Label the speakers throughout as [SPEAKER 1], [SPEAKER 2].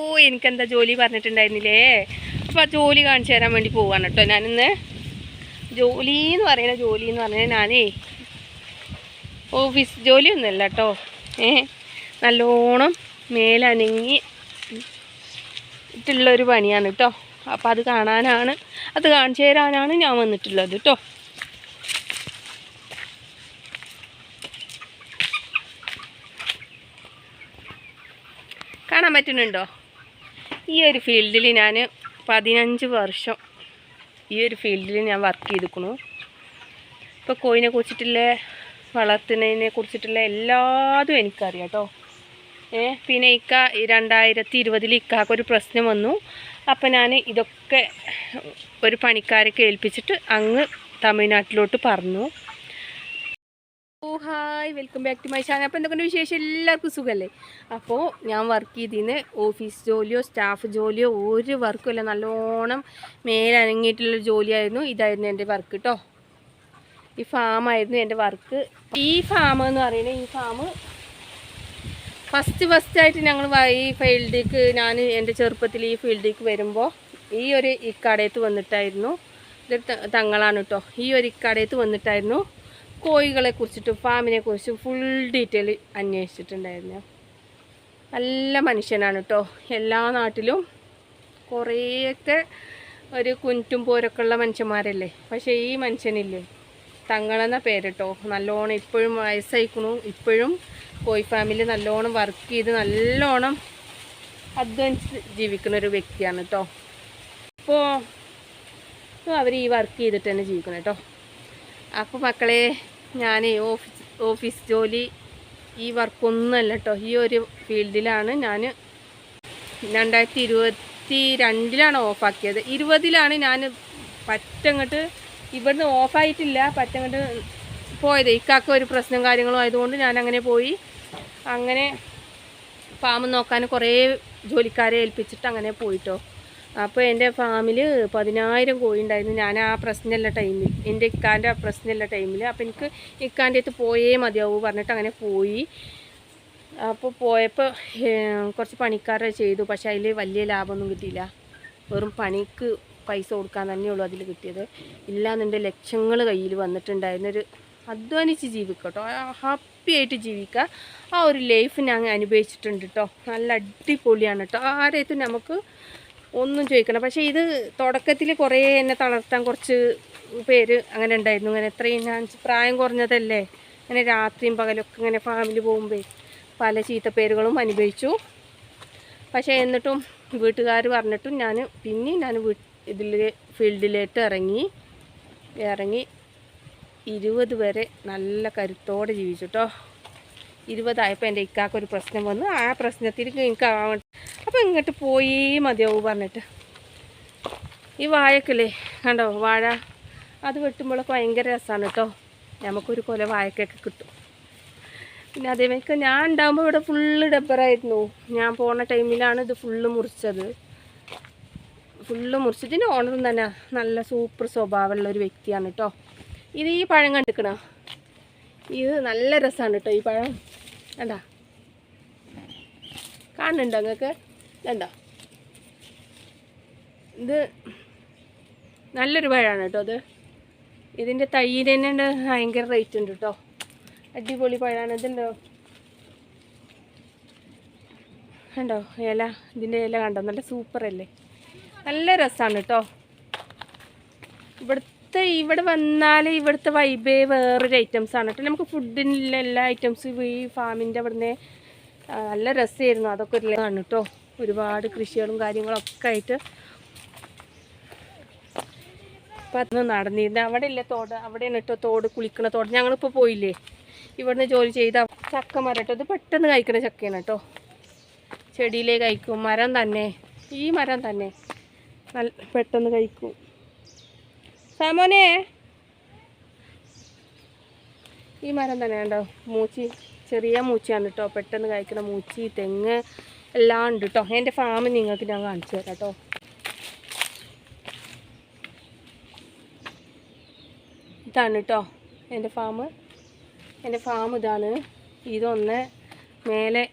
[SPEAKER 1] ഓ എനിക്കെന്താ ജോലി പറഞ്ഞിട്ടുണ്ടായിരുന്നില്ലേ? അപ്പോൾ ആ ജോലി കാണിച്ചു തരാൻ വേണ്ടി പോവാണ് കേട്ടോ ഞാനിന്ന്. ജോലി എന്ന് പറയുന്ന ജോലി എന്ന് പറഞ്ഞാൽ ഞാനേ ഓഫീസ് ജോലിയൊന്നുമല്ല കേട്ടോ. ഏ നല്ലോണം മേലനങ്ങി ഇട്ടുള്ളൊരു പണിയാണ് കേട്ടോ. അപ്പോൾ അത് കാണാനാണ് അത് കാണിച്ചു തരാനാണ് ഞാൻ വന്നിട്ടുള്ളത് കേട്ടോ. കാണാൻ പറ്റുന്നുണ്ടോ? ഈ ഒരു ഫീൽഡിൽ ഞാൻ പതിനഞ്ച് വർഷം ഈ ഒരു ഫീൽഡിൽ ഞാൻ വർക്ക് ചെയ്തിരിക്കണു ഇപ്പോൾ കോയിനെ കുറിച്ചിട്ടുള്ള വളർത്തുന്നതിനെ കുറിച്ചിട്ടുള്ള എല്ലാതും എനിക്കറിയാം കേട്ടോ. ഏ പിന്നെ ഇക്ക രണ്ടായിരത്തി ഇരുപതിൽ ഇക്കാക്ക് ഒരു പ്രശ്നം വന്നു. അപ്പം ഞാൻ ഇതൊക്കെ ഒരു പണിക്കാരൊക്കെ കേൾപ്പിച്ചിട്ട് അങ്ങ് തമിഴ്നാട്ടിലോട്ട് പറഞ്ഞു ഓ hi welcome back to my channel അപ്പോൾ എന്തൊക്കെ വിശേഷം? എല്ലാവർക്കും സുഖമല്ലേ അപ്പോൾ ഞാൻ വർക്ക് ചെയ്തിന് ഓഫീസ് ജോലിയോ സ്റ്റാഫ് ജോലിയോ ഒരു വർക്കും അല്ല നല്ലോണം മേലനങ്ങിയിട്ടുള്ള ജോലിയായിരുന്നു. ഇതായിരുന്നു എന്റെ വർക്ക് കേട്ടോ ഈ ഫാമായിരുന്നു എന്റെ വർക്ക് ഈ ഫാം എന്ന് പറയുന്നത് ഈ ഫാം ഫസ്റ്റ് ഫസ്റ്റ് ആയിട്ട് ഞങ്ങൾ ഈ ഫീൽഡിലേക്ക് ഞാൻ എന്റെ ചെറുപ്പത്തിൽ ഈ ഫീൽഡിലേക്ക് വരുമ്പോൾ ഈ ഒരു ഇക്കടയത്ത് വന്നിട്ടായിരുന്നു. ഇത് തങ്ങളാണ് കേട്ടോ ഈ ഒരു ഇക്കടയത്ത് വന്നിട്ടായിരുന്നു. കോഴികളെ കുറിച്ചിട്ടും ഫാമിനെ കുറിച്ചും ഫുൾ ഡീറ്റെയിൽ അന്വേഷിച്ചിട്ടുണ്ടായിരുന്നു. നല്ല മനുഷ്യനാണ് കേട്ടോ എല്ലാ നാട്ടിലും കുറേയൊക്കെ ഒരു കുഞ്ഞും പോരൊക്കെ ഉള്ള മനുഷ്യന്മാരല്ലേ? പക്ഷേ ഈ മനുഷ്യനില്ലേ? തങ്ങളെന്ന പേരിട്ടോ. നല്ലോണം ഇപ്പോഴും വയസ്സയിക്കണു. ഇപ്പോഴും കോഴി ഫാമിലി നല്ലോണം വർക്ക് ചെയ്ത് നല്ലോണം അധ്വാനിച്ച് ജീവിക്കുന്ന ഒരു വ്യക്തിയാണ് കേട്ടോ അപ്പോൾ അവർ ഈ വർക്ക് ചെയ്തിട്ട് തന്നെ ജീവിക്കുന്നു കേട്ടോ അപ്പോൾ മക്കളെ ഞാൻ ഓഫീസ് ഓഫീസ് ജോലി ഈ വർക്കൊന്നുമല്ല കേട്ടോ ഈ ഒരു ഫീൽഡിലാണ് ഞാൻ രണ്ടായിരത്തി ഇരുപത്തി രണ്ടിലാണ് ഓഫാക്കിയത്. ഇരുപതിലാണ് ഞാൻ പറ്റങ്ങട്ട് ഇവിടുന്ന് ഓഫായിട്ടില്ല. പറ്റങ്ങട്ട് പോയത്. ഇക്കാക്ക ഒരു പ്രശ്നം കാര്യങ്ങളും ആയതുകൊണ്ട് ഞാൻ അങ്ങനെ പോയി. അങ്ങനെ ഫാം നോക്കാൻ കുറേ ജോലിക്കാരെ ഏൽപ്പിച്ചിട്ട് അങ്ങനെ പോയിട്ടോ. അപ്പോൾ എന്റെ ഫാമിൽ പതിനായിരം കോഴി ഉണ്ടായിരുന്നു. ഞാൻ ആ പ്രശ്നമുള്ള ടൈമിൽ എന്റെ ഇക്കാന്റെ പ്രശ്നമുള്ള ടൈമിൽ അപ്പോൾ എനിക്ക് ഇക്കാന്റെ അടുത്ത് പോയേ മതിയാവൂ പറഞ്ഞിട്ട് അങ്ങനെ പോയി. അപ്പോൾ പോയപ്പോൾ കുറച്ച് പണിക്കാരെ ചെയ്തു. പക്ഷേ അതിൽ വലിയ ലാഭമൊന്നും കിട്ടിയില്ല. വെറും പണിക്ക് പൈസ കൊടുക്കാൻ തന്നെയുള്ളൂ അതിൽ കിട്ടിയത്. ഇല്ലാന്നുണ്ട് ലക്ഷങ്ങൾ കയ്യിൽ വന്നിട്ടുണ്ടായിരുന്നൊരു അധ്വാനിച്ച് ജീവിക്കട്ടോ. ഹാപ്പി ആയിട്ട് ജീവിക്കുക. ആ ഒരു ലൈഫ് ഞാൻ അനുഭവിച്ചിട്ടുണ്ട് കേട്ടോ നല്ല അടിപൊളിയാണ് കേട്ടോ ആരെത്തും നമുക്ക് ഒന്നും ചോദിക്കണം പക്ഷേ ഇത് തുടക്കത്തിൽ കുറേ എന്നെ തളർത്താൻ കുറച്ച് പേര് അങ്ങനെ ഉണ്ടായിരുന്നു ഇങ്ങനെ എത്രയും ഞാൻ പ്രായം കുറഞ്ഞതല്ലേ? ഇങ്ങനെ രാത്രിയും പകലൊക്കെ ഇങ്ങനെ ഫാമിൽ പോകുമ്പോൾ പല ചീത്തപ്പേരുകളും അനുഭവിച്ചു. പക്ഷേ എന്നിട്ടും വീട്ടുകാർ പറഞ്ഞിട്ടും ഞാൻ പിന്നെ ഞാൻ ഇതിൽ ഫീൽഡിലേട്ട് ഇറങ്ങി ഇറങ്ങി ഇരുപത് വരെ നല്ല കരുത്തോടെ ജീവിച്ചു കേട്ടോ ഇരുപതായപ്പോൾ എന്റെ ഇക്കാക്കൊരു പ്രശ്നം വന്നു. ആ പ്രശ്നത്തിൽ എനിക്ക് ആവണ്ട അപ്പോൾ ഇങ്ങോട്ട് പോയി മതിയാവും പറഞ്ഞിട്ട്. ഈ വാഴക്കല്ലേ കണ്ടോ? വാഴ അത് വെട്ടുമ്പോഴൊക്കെ ഭയങ്കര രസമാണ് കേട്ടോ നമുക്കൊരു കൊല വാഴക്കൊക്കെ കിട്ടും. പിന്നെ അതേമാതിരി ഞാൻ ഉണ്ടാകുമ്പോൾ ഇവിടെ ഫുള്ള് ഡബ്ബറായിരുന്നു. ഞാൻ പോണ ടൈമിലാണ് ഇത് ഫുള്ള് മുറിച്ചത്. ഫുള്ള് മുറിച്ചതിന്റെ ഓണറും തന്നെ നല്ല സൂപ്പർ സ്വഭാവമുള്ള ഒരു വ്യക്തിയാണ് കേട്ടോ ഇത് ഈ പഴം കണ്ടിക്കണ? ഇത് നല്ല രസമാണ് കേട്ടോ ഈ പഴം. കണ്ടാ? കാണുന്നുണ്ടോ നിങ്ങൾക്ക് കണ്ടോ? ഇത് നല്ലൊരു പഴമാണ് കേട്ടോ അത്. ഇതിന്റെ തൈര് തന്നെ ഭയങ്കര റേറ്റ് ഉണ്ട് കേട്ടോ. അടിപൊളി പഴമാണ്. ഇതുണ്ടോ? കണ്ടോ? ഇല. ഇതിന്റെ ഇല കണ്ടോ? നല്ല സൂപ്പറല്ലേ നല്ല രസമാണ് കേട്ടോ. ഇവിടുത്തെ ഇവിടെ വന്നാൽ ഇവിടുത്തെ വൈബേ വേറൊരു ഐറ്റംസ് ആണ്. കേട്ടോ നമുക്ക് ഫുഡിനുള്ള എല്ലാ ഐറ്റംസും ഈ ഫാമിന്റെ അവിടുന്ന് നല്ല രസമായിരുന്നു അതൊക്കെ ഒരു ആണ് കേട്ടോ ഒരുപാട് കൃഷികളും കാര്യങ്ങളൊക്കെ ആയിട്ട്. അപ്പം അന്ന് അവിടെ ഇല്ല തോട് അവിടെയാണ് കേട്ടോ തോട് കുളിക്കണ തോട്. ഞങ്ങളിപ്പോൾ പോയില്ലേ? ഇവിടുന്ന് ജോലി ചെയ്ത ചക്ക മരം കേട്ടോ ഇത് പെട്ടെന്ന് കഴിക്കണ ചക്കയാണ് കേട്ടോ ചെടിയിലേ കഴിക്കും. മരം തന്നെ. ഈ മരം തന്നെ. നല്ല പെട്ടെന്ന് കഴിക്കും. സാമോനെ. ഈ മരം തന്നെ ഉണ്ടോ മൂച്ചി. ചെറിയ മൂച്ചിയാണ് കേട്ടോ. പെട്ടെന്ന് കഴിക്കണ മൂച്ചി തെങ്ങ് എല്ലാം ഉണ്ട് കേട്ടോ. എന്റെ ഫാം നിങ്ങൾക്ക് ഞാൻ കാണിച്ചു തരാം കേട്ടോ. ഇതാണ് കേട്ടോ എന്റെ ഫാം എന്റെ ഫാം ഇതാണ്. ഇതൊന്ന് മേലെ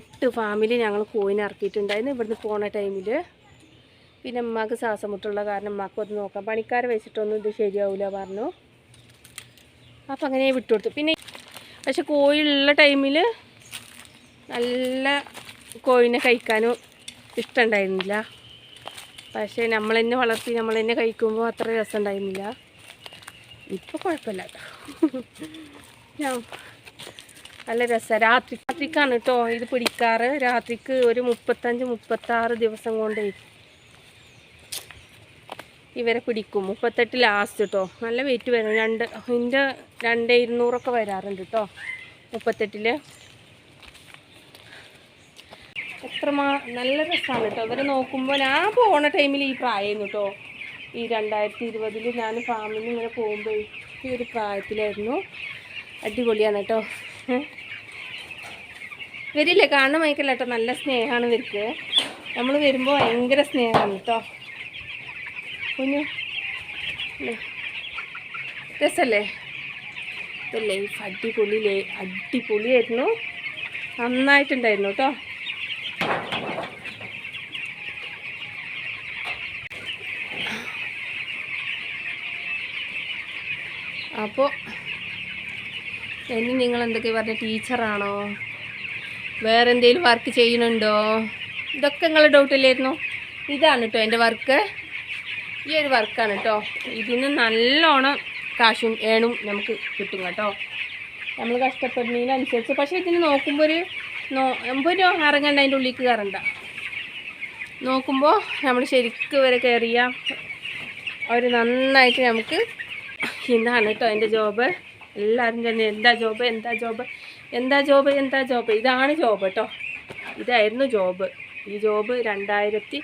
[SPEAKER 1] എട്ട് ഫാമിൽ ഞങ്ങൾ കോയിനിറക്കിയിട്ടുണ്ടായിരുന്നു ഇവിടുന്ന് പോണ ടൈമിൽ പിന്നെ ഉമ്മാക്ക് ശ്വാസം മുട്ടുള്ള കാരണം അമ്മയ്ക്ക് അത് നോക്കാം പണിക്കാരെ വെച്ചിട്ടൊന്നും ഇത് ശരിയാവില്ല പറഞ്ഞു. അപ്പം അങ്ങനെ വിട്ടുകൊടുത്തു പിന്നെ പക്ഷെ കോഴിയുള്ള ടൈമിൽ നല്ല കോഴിനെ കഴിക്കാനും ഇഷ്ടമുണ്ടായിരുന്നില്ല. പക്ഷെ നമ്മൾ തന്നെ വളർത്തി നമ്മൾ തന്നെ കഴിക്കുമ്പോൾ അത്ര രസം ഉണ്ടായിരുന്നില്ല ഇപ്പോൾ കുഴപ്പമില്ല നല്ല രസമാണ് രാത്രി രാത്രിക്കാണ് കേട്ടോ ഇത് പിടിക്കാറ്. രാത്രിക്ക് ഒരു മുപ്പത്തഞ്ച് മുപ്പത്താറ് ദിവസം കൊണ്ടേ ഇവരെ പിടിക്കും. മുപ്പത്തെട്ട് ലാസ്റ്റ് കേട്ടോ നല്ല വെയിറ്റ് വരും. രണ്ട് ഇതിന്റെ രണ്ട് ഇരുന്നൂറൊക്കെ വരാറുണ്ട് കേട്ടോ മുപ്പത്തെട്ടിൽ എത്ര മാ നല്ല രസമാണ് കേട്ടോ ഇവരെ നോക്കുമ്പോൾ ഞാൻ പോണ ടൈമിൽ ഈ പ്രായമായിരുന്നു കേട്ടോ ഈ രണ്ടായിരത്തി ഇരുപതിൽ ഞാൻ ഫാമിൽ നിന്ന് ഇങ്ങനെ പോകുമ്പോൾ ഈ ഒരു പ്രായത്തിലായിരുന്നു. അടിപൊളിയാണ് കേട്ടോ. വരില്ലേ? കാണുന്ന മൈക്കല്ല കേട്ടോ നല്ല സ്നേഹമാണ് ഇവർക്ക്. നമ്മൾ വരുമ്പോൾ ഭയങ്കര സ്നേഹമാണ് കേട്ടോ കുഞ്ഞു. അല്ലേ? രസല്ലേ? ഇത് ലൈഫ് അടിപൊളി ലൈ അടിപൊളിയായിരുന്നു. നന്നായിട്ടുണ്ടായിരുന്നു കേട്ടോ. അപ്പോൾ ഇനി നിങ്ങൾ എന്തൊക്കെ പറഞ്ഞ ടീച്ചറാണോ? വേറെ എന്തെങ്കിലും വർക്ക് ചെയ്യുന്നുണ്ടോ? ഇതൊക്കെ നിങ്ങളുടെ ഡൗട്ടില്ലായിരുന്നു ഇതാണ് കേട്ടോ എന്റെ വർക്ക് ഈ ഒരു വർക്കാണ് കേട്ടോ ഇതിന് നല്ലോണം കാശും ഏണും നമുക്ക് കിട്ടും കേട്ടോ. നമ്മൾ കഷ്ടപ്പെടുന്നതിനനുസരിച്ച് പക്ഷേ ഇതിന് നോക്കുമ്പോൾ ഒരു നോ രൂപ ഇറങ്ങണ്ട അതിന്റെ ഉള്ളിലേക്ക് കയറണ്ട. നോക്കുമ്പോൾ നമ്മൾ ശരിക്കും വരെ കയറിയ അവർ നന്നായിട്ട് നമുക്ക് ഇതാണ് കേട്ടോ എന്റെ ജോബ്. എല്ലാവരും തന്നെ എന്താ ജോബ് എന്താ ജോബ് എന്താ ജോബ് എന്താ ജോബ്? ഇതാണ് ജോബ് കേട്ടോ ഇതായിരുന്നു ജോബ്. ഈ ജോബ് രണ്ടായിരത്തി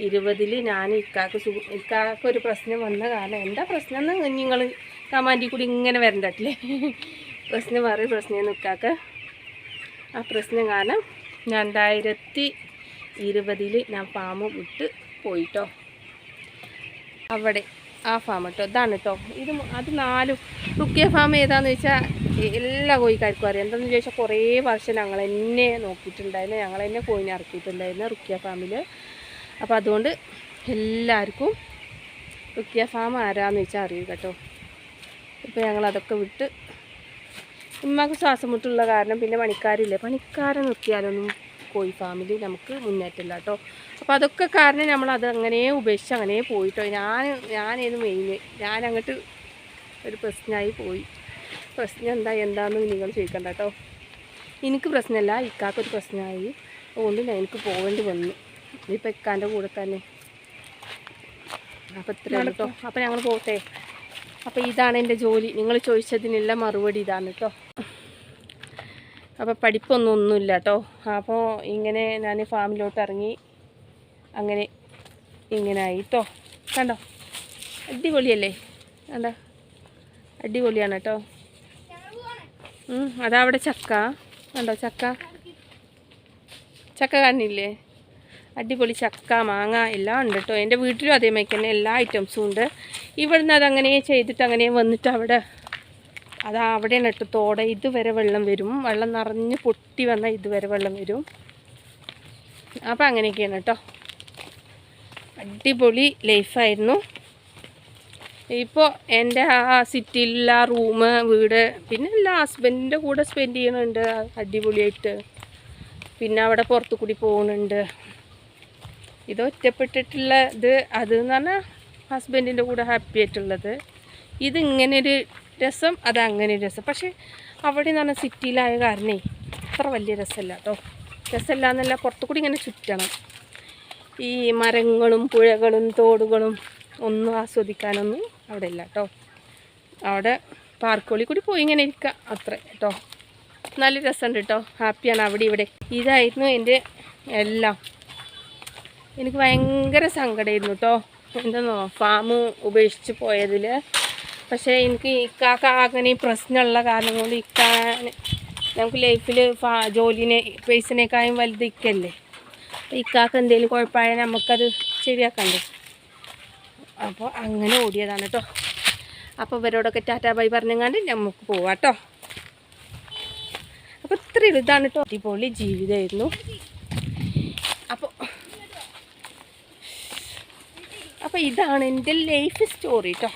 [SPEAKER 1] ഇരുപതിൽ ഞാൻ ഇക്കാക്ക് സു ഇക്കാക്ക് ഒരു പ്രശ്നം വന്ന കാരണം എന്താ പ്രശ്നം എന്ന് നിങ്ങൾ കമാൻഡിൽ കൂടി ഇങ്ങനെ വരണ്ടല്ലേ പ്രശ്നം മാറി പ്രശ്നം ഇക്കാക്ക് ആ പ്രശ്നം കാരണം രണ്ടായിരത്തി ഇരുപതിൽ ഞാൻ ഫാമ് വിട്ട് പോയിട്ടോ. അവിടെ ആ ഫാം കേട്ടോ ഇതാണ് കേട്ടോ ഇത് അത് നാലും റുക്കിയ ഫാം ഏതാണെന്ന് വെച്ചാൽ എല്ലാ കോഴിക്കാർക്കും അറിയാം. എന്താണെന്ന് ചോദിച്ചാൽ കുറേ വർഷം ഞങ്ങൾ എന്നെ നോക്കിയിട്ടുണ്ടായിരുന്നു. ഞങ്ങൾ എന്നെ കോഴിനെ ഇറക്കിയിട്ടുണ്ടായിരുന്നു റുക്കിയ ഫാമിൽ അപ്പോൾ അതുകൊണ്ട് എല്ലാവർക്കും റുക്കിയ ഫാം ആരാന്ന് വെച്ചാൽ അറിയും കേട്ടോ. ഇപ്പോൾ ഞങ്ങളതൊക്കെ വിട്ട് ഉമ്മാക്ക് ശ്വാസം മുട്ടുള്ള കാരണം പിന്നെ പണിക്കാരില്ലേ? പണിക്കാരെ നിർത്തിയാലൊന്നും കോഴി ഫാമിൽ നമുക്ക് മുന്നേറ്റമില്ല കേട്ടോ. അപ്പോൾ അതൊക്കെ കാരണം നമ്മളത് അങ്ങനെ ഉപേക്ഷിച്ച് അങ്ങനെ പോയിട്ടോ. ഞാൻ ഞാനേത് മെയിന് ഞാൻ അങ്ങോട്ട് ഒരു പ്രശ്നമായി പോയി. പ്രശ്നം എന്താ എന്താണെന്ന് നിങ്ങൾ ചോദിക്കണ്ട കേട്ടോ. എനിക്ക് പ്രശ്നമല്ല ഇക്കാക്കൊരു പ്രശ്നമായി അതുകൊണ്ട് ഞാൻ എനിക്ക് പോകേണ്ടി വന്നു. ഇപ്പം ഇക്കാന്റെ കൂടെ തന്നെ. അപ്പോൾ ഇത്ര കേട്ടോ അപ്പോൾ ഞങ്ങൾ പോട്ടെ. അപ്പോൾ ഇതാണ് എന്റെ ജോലി. നിങ്ങൾ ചോദിച്ചതിനുള്ള മറുപടി ഇതാണ് കേട്ടോ അപ്പോൾ പഠിപ്പൊന്നും ഒന്നുമില്ല കേട്ടോ അപ്പോൾ ഇങ്ങനെ ഞാൻ ഫാമിലോട്ട് ഇറങ്ങി അങ്ങനെ ഇങ്ങനെ ആയി കേട്ടോ കണ്ടോ? അടിപൊളിയല്ലേ? കണ്ടോ? അടിപൊളിയാണ് കേട്ടോ അതവിടെ ചക്ക. കണ്ടോ ചക്ക? ചക്ക കാണില്ലേ? അടിപൊളി ചക്ക മാങ്ങ എല്ലാം ഉണ്ട് കേട്ടോ എന്റെ വീട്ടിലും അതേമാതിരി തന്നെ എല്ലാ ഐറ്റംസും ഉണ്ട്. ഇവിടുന്ന് അതങ്ങനെ ചെയ്തിട്ട് അങ്ങനെ വന്നിട്ട് അവിടെ അതാ അവിടെയാണ് കേട്ടോ തോടെ. ഇതുവരെ വെള്ളം വരും. വെള്ളം നിറഞ്ഞ് പൊട്ടി വന്നാൽ ഇതുവരെ വെള്ളം വരും. അപ്പം അങ്ങനെയൊക്കെയാണ് കേട്ടോ അടിപൊളി ലൈഫായിരുന്നു ഇപ്പോൾ എന്റെ ആ സിറ്റിയിലുള്ള റൂം വീട് പിന്നെ എല്ലാ ഹസ്ബൻഡിന്റെ കൂടെ സ്പെൻഡ് ചെയ്യണുണ്ട് അടിപൊളിയായിട്ട്. പിന്നെ അവിടെ പുറത്തു കൂടി പോകുന്നുണ്ട്. ഇത് ഒറ്റപ്പെട്ടിട്ടുള്ള ഇത് അത് എന്ന് പറഞ്ഞാൽ ഹസ്ബൻഡിന്റെ കൂടെ ഹാപ്പി ആയിട്ടുള്ളത്. ഇത് ഇങ്ങനെ ഒരു രസം അത് അങ്ങനെ ഒരു രസം. പക്ഷേ അവിടെ എന്ന് പറഞ്ഞാൽ സിറ്റിയിലായ കാരണേ അത്ര വലിയ രസമല്ല കേട്ടോ രസമല്ല എന്നല്ല പുറത്തു കൂടി ഇങ്ങനെ ചുറ്റണം. ഈ മരങ്ങളും പുഴകളും തോടുകളും ഒന്നും ആസ്വദിക്കാനൊന്നും അവിടെ ഇല്ല കേട്ടോ അവിടെ പാർക്കുകളിൽ കൂടി പോയി ഇങ്ങനെ ഇരിക്കുക അത്ര കേട്ടോ നല്ല രസമുണ്ട് കേട്ടോ ഹാപ്പിയാണ് അവിടെ ഇവിടെ. ഇതായിരുന്നു എന്റെ എല്ലാം. എനിക്ക് ഭയങ്കര സങ്കടമായിരുന്നു കേട്ടോ എന്താണോ ഫാം ഉപേക്ഷിച്ച് പോയതിൽ പക്ഷേ എനിക്ക് ഇക്കാക്ക അങ്ങനെ പ്രശ്നമുള്ള കാരണം കൊണ്ട് ഇക്കാ നമുക്ക് ലൈഫിൽ ഫാ ജോലിനെ പൈസനേക്കാളും വലുത് ഇക്കല്ലേ. അപ്പോൾ ഇക്കാക്ക് എന്തെങ്കിലും കുഴപ്പമായാൽ നമുക്കത് ശരിയാക്കണ്ടേ അപ്പോൾ അങ്ങനെ ഓടിയതാണ് കേട്ടോ അപ്പോൾ ഇവരോടൊക്കെ ടാറ്റാ ബൈ പറഞ്ഞെങ്ങാണ്ട് നമുക്ക് പോവാം കേട്ടോ അപ്പോൾ ഇത്രയും ഇതാണ് കേട്ടോ അടിപൊളി ജീവിതമായിരുന്നു അപ്പോൾ അപ്പോൾ ഇതാണ് എന്റെ ലൈഫ് സ്റ്റോറി കേട്ടോ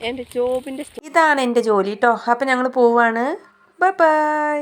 [SPEAKER 1] എന്റെ ജോബിന്റെ ഇതാണ് എന്റെ ജോലി കേട്ടോ അപ്പോൾ ഞങ്ങൾ പോവാണ്. Bye bye